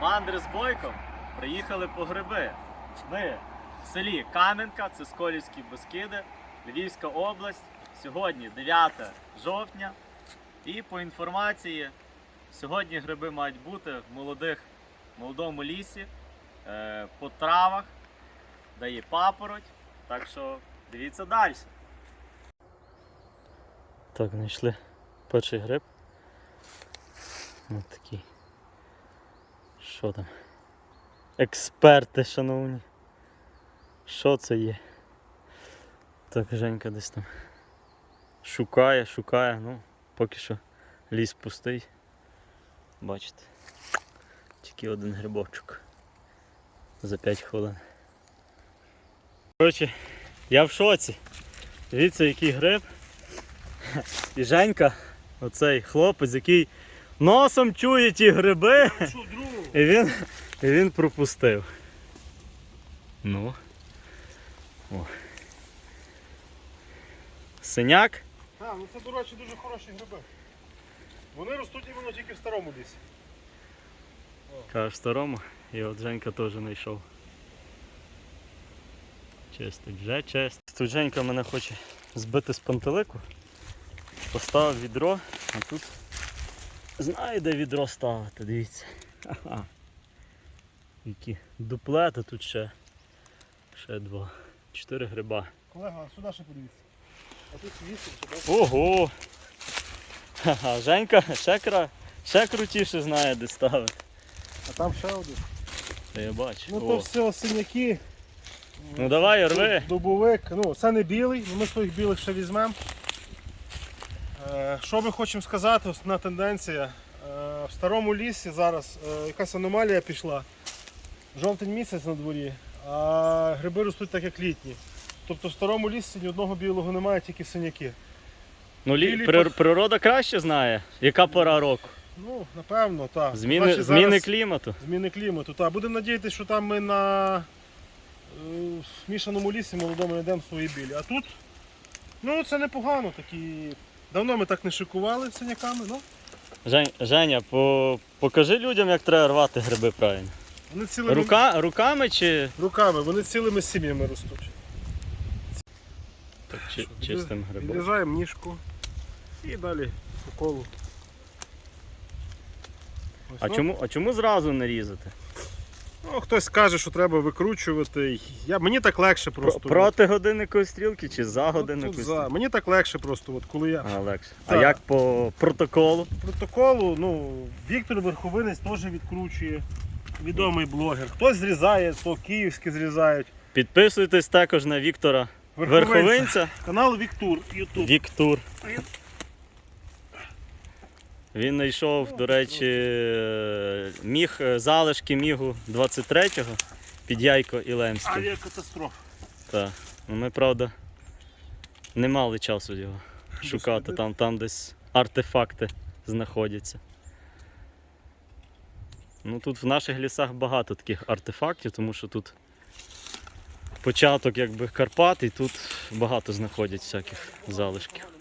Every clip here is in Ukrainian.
Мандри з Бойком приїхали по гриби. Ми в селі Кам'янка, це Сколівські Бескиди, Львівська область. Сьогодні 9 жовтня. І по інформації, сьогодні гриби мають бути в молодих, молодому лісі, е, по травах, де є папороть. Так що дивіться далі. Так, знайшли перший гриб. Ось такий. Що там? Експерти, шановні. Що це є? Так, Женька десь там шукає, шукає, ну, поки що ліс пустий. Бачите. Тільки один грибочок. За 5 хвилин. Коротше, я в шоці. Дивіться, який гриб. І Женька, оцей хлопець, який носом чує ті гриби. І він, і він пропустив. Ну. О. Синяк. А, ну це, до речі, дуже хороші гриби. Вони ростуть іменно тільки в старому лісі. Каже старому. І от Женька теж знайшов. Чистить, вже чист. Тут Женька мене хоче збити з пантелику. Поставив відро, а тут знаю, де відро ставити, дивіться. Ха-ха. Які дуплети тут ще. Ще два. Чотири гриба. Колега, сюди ще подивіться. А тут вісім, чи? Ого! Ха-ха, Женька ще, кра... ще крутіше знає, де ставити. А там ще один. Та я бачу. Ну О. то все синяки. Ну давай, рви. Дубовик. Ну, це не білий, але ми своїх білих ще візьмемо. Е, Що ми хочемо сказати, основна тенденція. Е, В старому лісі зараз е, якась аномалія пішла. Жовтень місяць на дворі, а гриби ростуть так, як літні. Тобто в старому лісі ні одного білого немає, тільки синяки. Ну, лі... Білі при- природа краще знає, яка пора року. Ну, напевно, так. Зміни, Значить, зміни зараз- клімату. Зміни клімату. Так, будемо надіятися, що там ми на е, мішаному лісі молодому знайдемо свої білі. А тут, ну це непогано такі. Давно ми так не шикували синяками, ну. Жень, Женя, по... покажи людям, як треба рвати гриби правильно. Вони цілими Рука... Руками чи руками, вони цілими сім'ями ростуть. так, чи... Чистим грибом? Відрізаємо ніжку і далі по колу. Ось, А ну. чому, а чому зразу не різати? Ну, хтось каже, що треба викручувати. Я, мені так легше Про... просто. Проти годинникової стрілки чи за за. стрілки? Мені так легше просто, от коли я. А, легше. А як по протоколу? протоколу, ну, Віктор Верховинець теж відкручує. Відомий блогер. Хтось зрізає, то київські зрізають. Підписуйтесь також на Віктора Верховинця. Канал Віктур, Ютуб. Віктур. Він знайшов, до речі, е, міг, е, залишки мігу 23-го під Яйко і Лемським. Авіакатастрофа. Так. Ну, Ми, правда, не мали часу його шукати. Там, там десь артефакти знаходяться. Ну тут в наших лісах багато таких артефактів, тому що тут початок якби Карпат і тут багато знаходять всяких залишків.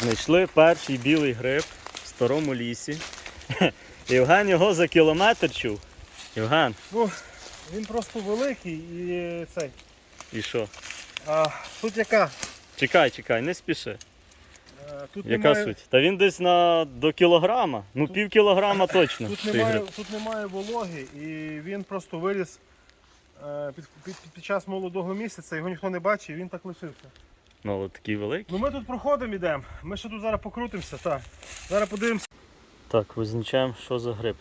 Знайшли перший білий гриб в старому лісі. Євген його за кілометр чув. Євген, Ну, він просто великий і цей. і що? А, тут яка? Чекай, чекай, не спіши. Е, Тут Яка немає, суть? Та він десь на до кілограма. Ну Тут- пів кілограма точно. Тут немає, гриб. тут немає вологи і він просто виріс е, під, під, під час молодого місяця, його ніхто не бачив, і він так лишився. Ну але такий великий. Ну ми тут проходимо йдемо. Ми ще тут зараз покрутимося, так. Зараз подивимося. Так, визначаємо, що за гриб.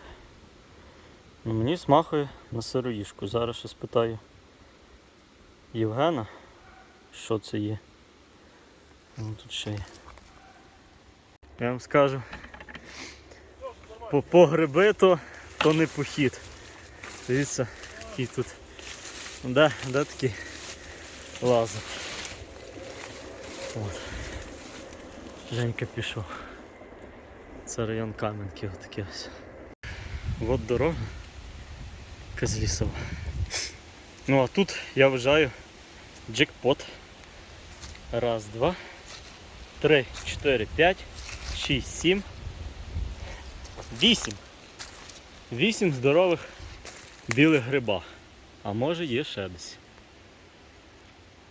Ну, мені смахує на сироїшку. Зараз ще спитаю Євгена, що це є. Ну, тут ще є. Я вам скажу. По, по гриби то, то не похід. Дивіться, який тут. Де, де такий лазер. От. Женька пішов. Це район Кам'янки отаке ось. От дорога. Якась лісова. Ну а тут я вважаю джекпот. Раз, два, три, чотири, п'ять, шість, сім, вісім. вісім здорових білих гриба. А може є ще десь.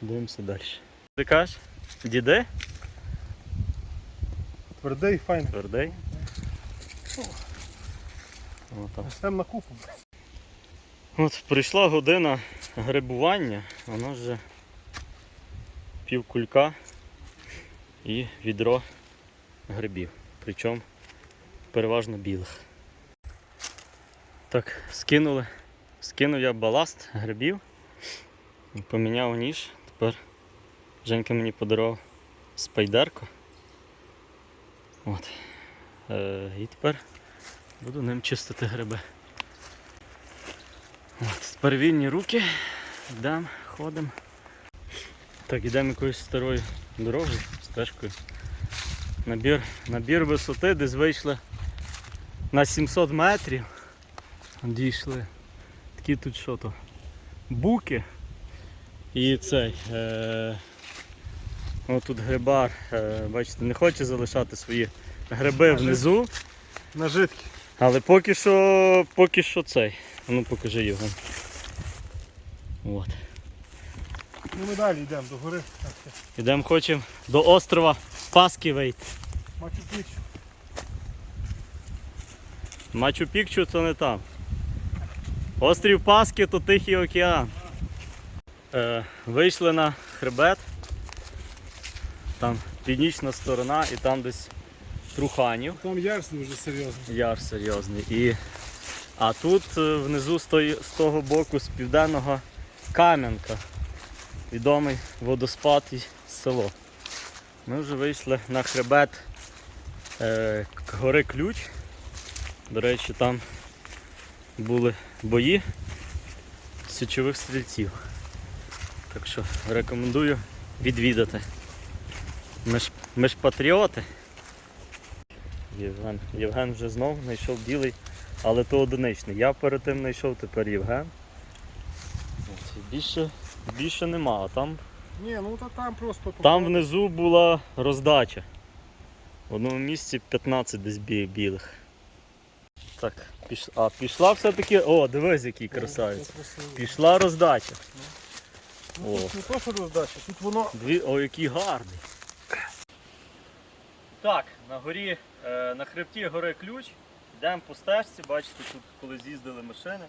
Дивимося далі. Ти кажеш, діде? Твердий, файний. Твердий. О, на купу. От прийшла година грибування, воно вже пів кулька і відро грибів. Причому переважно білих. Так, скинули. Скинув я баласт грибів, поміняв ніж. Тепер Женька мені подарував спайдерко. От. Е, і тепер буду ним чистити гриби. От, тепер вільні руки. Йдемо, ходимо. Так, йдемо якоюсь старою дорогою, стежкою. Набір, набір висоти, десь вийшли на 700 метрів. Дійшли. Такі тут що то? Буки. І цей. Е, о, тут грибар, е, бачите, не хоче залишати свої гриби внизу. Нажитки. Але поки що, поки що цей. Ну покажи його. От. Ну ми далі йдемо до гори. Ідемо хочемо до острова Паски вийти. Мачу пічу. Мачу Пікчу то не там. Острів Паски то Тихий океан. Е, вийшли на хребет. Там північна сторона і там десь Труханів. Там ярс дуже серйозно. Яр серйозний. І... А тут е, внизу з, тої, з того боку, з південного Кам'янка. Відомий водоспад і село. Ми вже вийшли на хребет е, гори Ключ. До речі, там були бої січових стрільців. Так що рекомендую відвідати. Ми ж, ми ж патріоти. Євген. Євген вже знов знайшов білий, але то одиничний. Я перед тим знайшов, тепер Євген. Більше, більше нема, а там, Ні, ну та там просто там внизу була роздача. В одному місці 15 десь білих. Так, піш... а пішла все-таки. О, дивись, який красавець. Пішла роздача. Ну, тут не то, що роздача, тут воно Дві... О, який гарний. Так, на горі, е, на хребті гори ключ. Йдемо по стежці, бачите, тут коли з'їздили машини.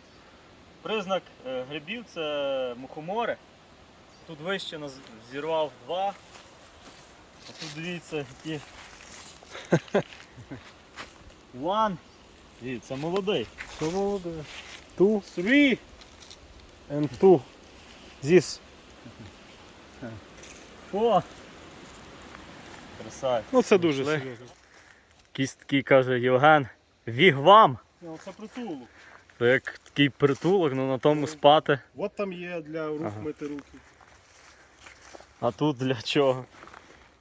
Признак е, грибів це мухомори. Тут вище нас зірвав два. А тут дивіться, які. One. Дивіться, молодий. все молоде. Two, three and two. This. О! Красавець. Ну це дуже серйозно. Такий каже Євген. Вігвам! Ну, це притулок. То як такий притулок, ну на тому спати. От там є для рук Ага. мити руки. А тут для чого?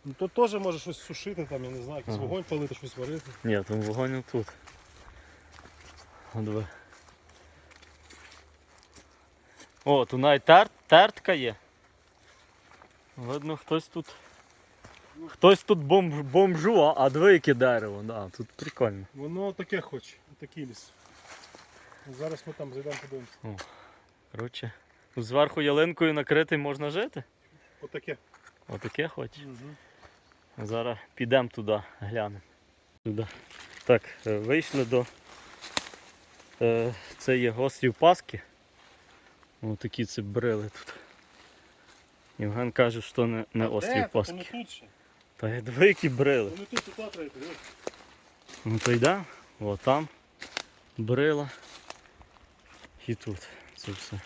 Ну тут теж може щось сушити, там, я не знаю, якийсь Ага. вогонь палити, щось варити. Ні, там вогонь тут. От ви. О, тут навіть тер... тертка є. Видно, хтось тут. Хтось тут бомж... бомжу, а, а диви яке дерево. Да, тут прикольно. Воно таке хоче, такий ліс. Зараз ми там зайдемо подивимося. Коротше, зверху ялинкою накритий можна жити. Отаке. Отаке хочеш. Зараз підемо туди, глянемо. Туди. Так, е, вийшли до. Е, це є острів Паски. Ось такі це брили тут. Євген каже, що не, не острів Паски. Тут ще. Та я диви, які брили. Вони тут тут треба. Ну то йде, о там брила. І тут. Це все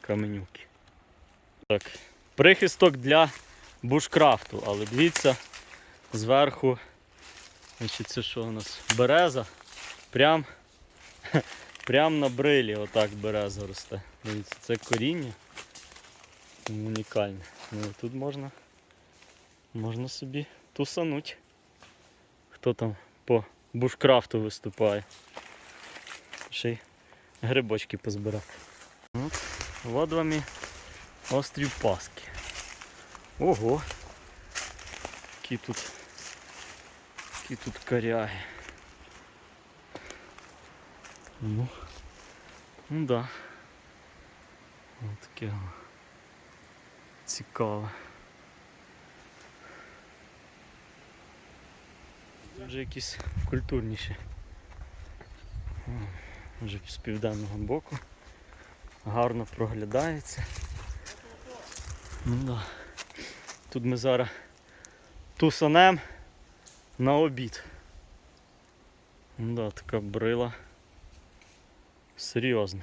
каменюки. Так. Прихисток для бушкрафту, але дивіться, зверху, значить, це що у нас? Береза. Прям, прям на брилі отак береза росте. Дивіться, це коріння. Унікальне. Ну, тут можна, можна собі тусануть. Хто там по бушкрафту виступає. Ще й грибочки позбирати. От, от вам і острів Паски. Ого! Які тут, які тут коряги. Ну, ну да. Ось таке воно. Вже якісь культурніші. Вже з південного боку. Гарно проглядається. Да. Тут ми зараз тусанем на обід. Да, така брила. Серйозно.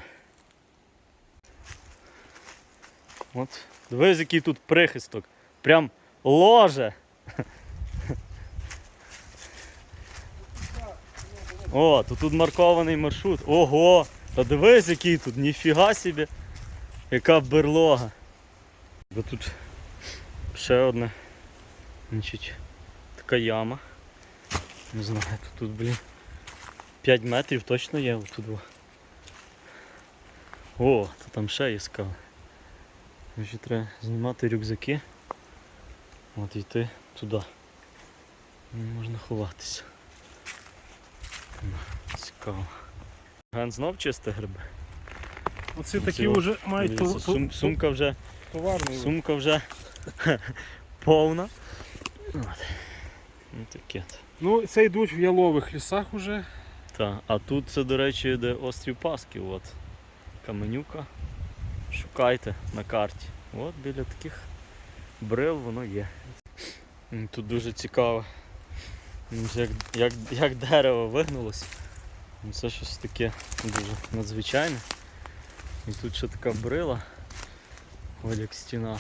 От, дивись, який тут прихисток. Прям ложе. О, то тут маркований маршрут. Ого! Та дивись, який тут, ніфіга собі. Яка берлога. Бо тут ще одна. Значить, така яма. Не знаю, тут, тут блін. 5 метрів точно є отут. О, то там ще є скали. Значить, треба знімати рюкзаки. От йти туди. Можна ховатися. Цікаво. Ген знов чисте гриби. Оці такі вже мають Дивіться, ту- сум- ту- сумка вже товарний. Сумка вже повна. От. Ну таке. Ну, це йдуть в ялових лісах уже. Та. А тут це, до речі, де острів Паски. От. Каменюка. Шукайте на карті. От біля таких брил воно є. М, Тут дуже цікаво. м, Як, як, як дерево вигнулося. Ну, Це щось таке дуже надзвичайне. І тут ще така брила. Ось як стіна.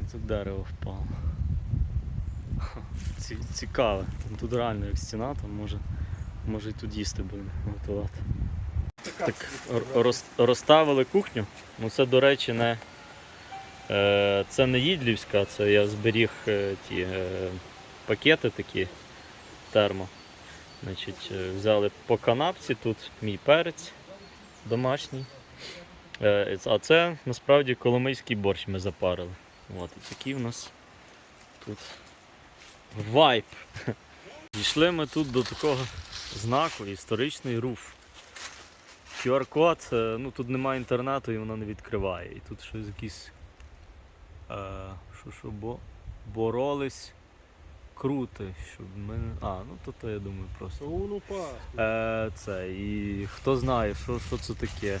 І тут дерево впало. Цікаве. Там Тут реально як стіна, там може, може і тут їсти будемо готувати. Так, роз- розставили кухню. Ну це, до речі, не, е, це не їдлівська, це я зберіг е, ті е, пакети такі термо. Значить, е, взяли по канапці, тут мій перець домашній. Е, А це насправді коломийський борщ ми запарили. От, і такий у нас тут вайп. Дійшли ми тут до такого знаку історичний руф. QR-код, е, ну тут немає інтернету і воно не відкриває. І тут щось якісь. Що, що, бо, боролись крути, щоб ми. А, ну то, то я думаю просто. Пас. Е, це, і хто знає, що, що це таке.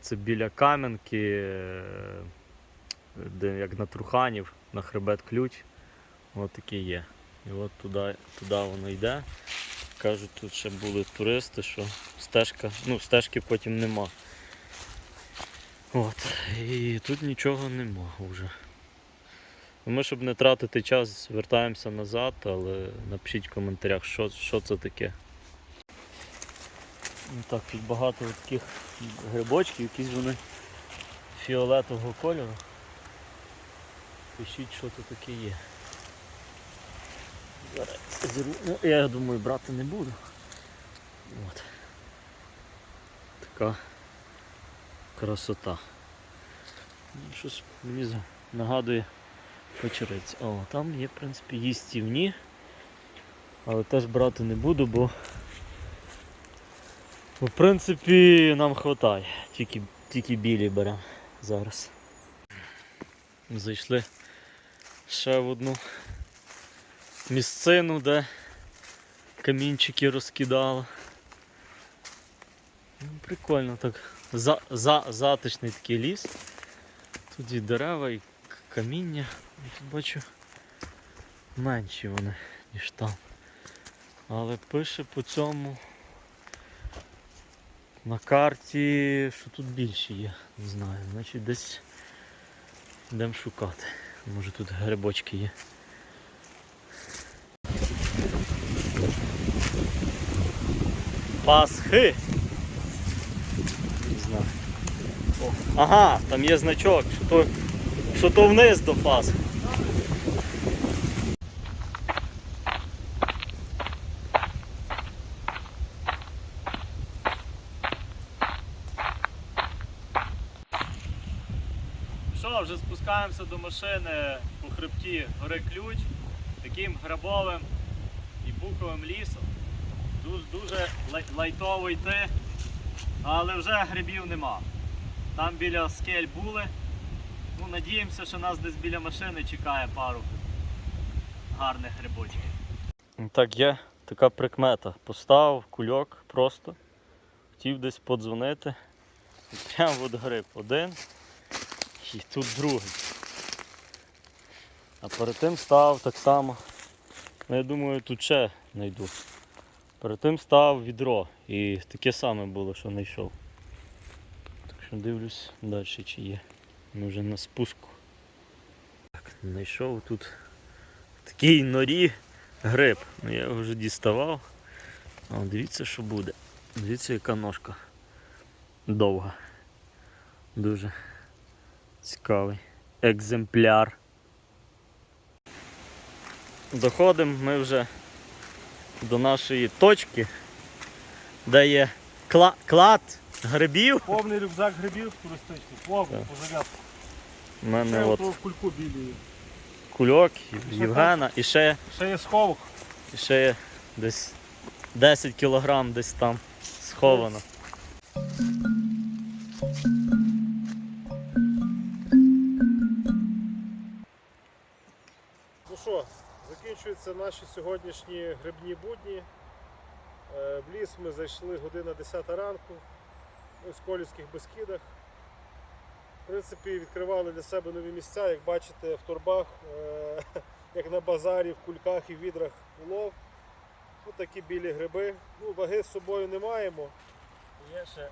Це біля Кам'янки, е, де як на Труханів, на хребет ключ. От таке є. І от туди, туди воно йде. Кажуть, тут ще були туристи, що стежка, ну, стежки потім нема. От. І тут нічого нема вже. Ми, щоб не тратити час, вертаємося назад, але напишіть в коментарях, що, що це таке. Ну так, тут багато таких грибочків, якісь вони фіолетового кольору. Пишіть, що тут таке є. Зараз. Ну, я думаю, брати не буду. От. Така красота. Ну, Щось мені нагадує печериць. О, там є, в принципі, їстівні. Але теж брати не буду, бо в принципі нам вистачає. Тільки, тільки білі беремо зараз. Зайшли ще в одну місцину, де камінчики розкидало. Ну, прикольно так. За, за, затишний такий ліс. Тут і дерева, і каміння. Тут бачу менші вони, ніж там. Але пише по цьому на карті, що тут більше є. Не знаю. Значить десь йдемо шукати. Може тут грибочки є. Пасхи. Не знаю. Ага, там є значок, що то, що то вниз до Пасхи. Що, вже спускаємося до машини по хребті гори Ключ, таким грабовим і буковим лісом. Дуже, дуже лайтово йти, але вже грибів нема. Там біля скель були. Ну, надіємося, що нас десь біля машини чекає пару гарних грибочків. Так, є така прикмета. Поставив кульок просто. Хотів десь подзвонити. Прямо от гриб один. І тут другий. А перед тим став так само. Ну, я думаю, тут ще знайду. Перед тим став відро і таке саме було, що знайшов. Так що дивлюсь далі, чи є. Ми вже на спуску. Так, знайшов тут в такій норі гриб. Ну, я його вже діставав. О, дивіться, що буде. Дивіться, яка ножка довга. Дуже цікавий екземпляр. Доходимо ми вже до нашої точки, де є кла- клад грибів. Повний рюкзак грибів туристичних, повний, по зав'язку. У мене от в кульку білі. кульок Євгена і ще, Ще є сховок. і ще є десь 10 кілограм десь там сховано. Закінчуються наші сьогоднішні грибні будні. Е, В ліс ми зайшли година 10 ранку ось в Колівських Бескідах. В принципі, відкривали для себе нові місця, як бачите, в торбах, е, як на базарі, в кульках і відрах улов. Ось такі білі гриби. Ну, ваги з собою не маємо. Є ще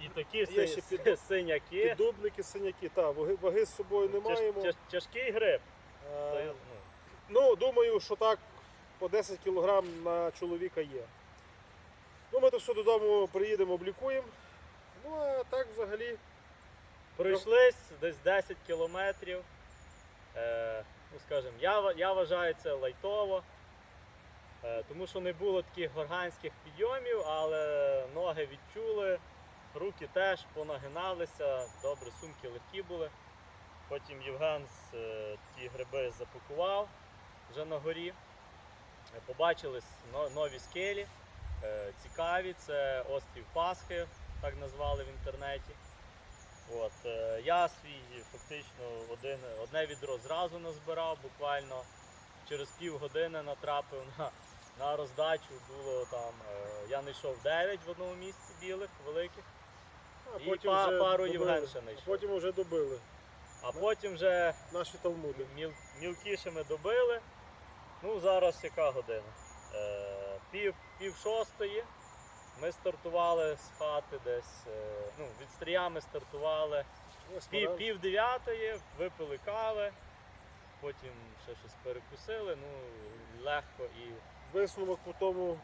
і такі Є ще під- синяки. Піддубники, синяки, так, ваги, ваги з собою не маємо. Тяжкий гриб. Е, Ну, думаю, що так по 10 кг на чоловіка є. Ну, ми то все додому приїдемо, облікуємо. Ну, а так взагалі. Пройшлись десь 10 кілометрів. Е, ну, скажімо, я, я вважаю це лайтово, е, тому що не було таких горганських підйомів, але ноги відчули, руки теж понагиналися, добре, сумки легкі були. Потім Євген е, ті гриби запакував вже на горі. Е, Побачились но- нові скелі, е, цікаві, це острів Пасхи, так назвали в інтернеті. От, е, я свій фактично один, одне відро зразу назбирав, буквально через півгодини натрапив на, на роздачу. Було там, я знайшов 9 в одному місці білих, великих, А І па- пару добили. Євген ще А потім вже добили а потім вже наші талмуди. міл, мілкішими добили. Ну, зараз яка година? Е, пів, пів шостої. Ми стартували з хати десь, е, ну, від стрія ми стартували. Ось Пів, пів дев'ятої, випили кави, потім ще щось перекусили, ну легко і Висновок по тому,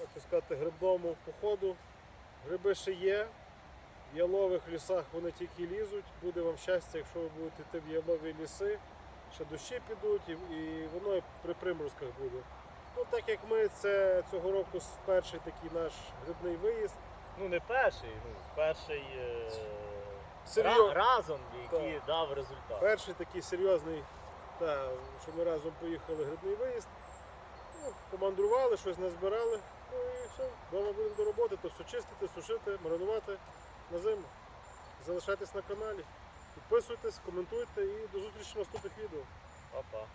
як сказати, грибному походу. Гриби ще є. В ялових лісах вони тільки лізуть. Буде вам щастя, якщо ви будете йти в ялові ліси. Ще дощі підуть і, і воно при приморозках буде. Ну так як ми це цього року перший такий наш грибний виїзд. ну не перший, ну перший е, Серйоз- ра- разом, який дав результат. Перший такий серйозний, та, що ми разом поїхали грибний виїзд. Ну, помандрували, щось назбирали. Ну і все, вдома будемо до роботи, то все чистити, сушити, маринувати на зиму. Залишайтесь на каналі. Підписуйтесь, коментуйте і до зустрічі в наступних відео. Па-па.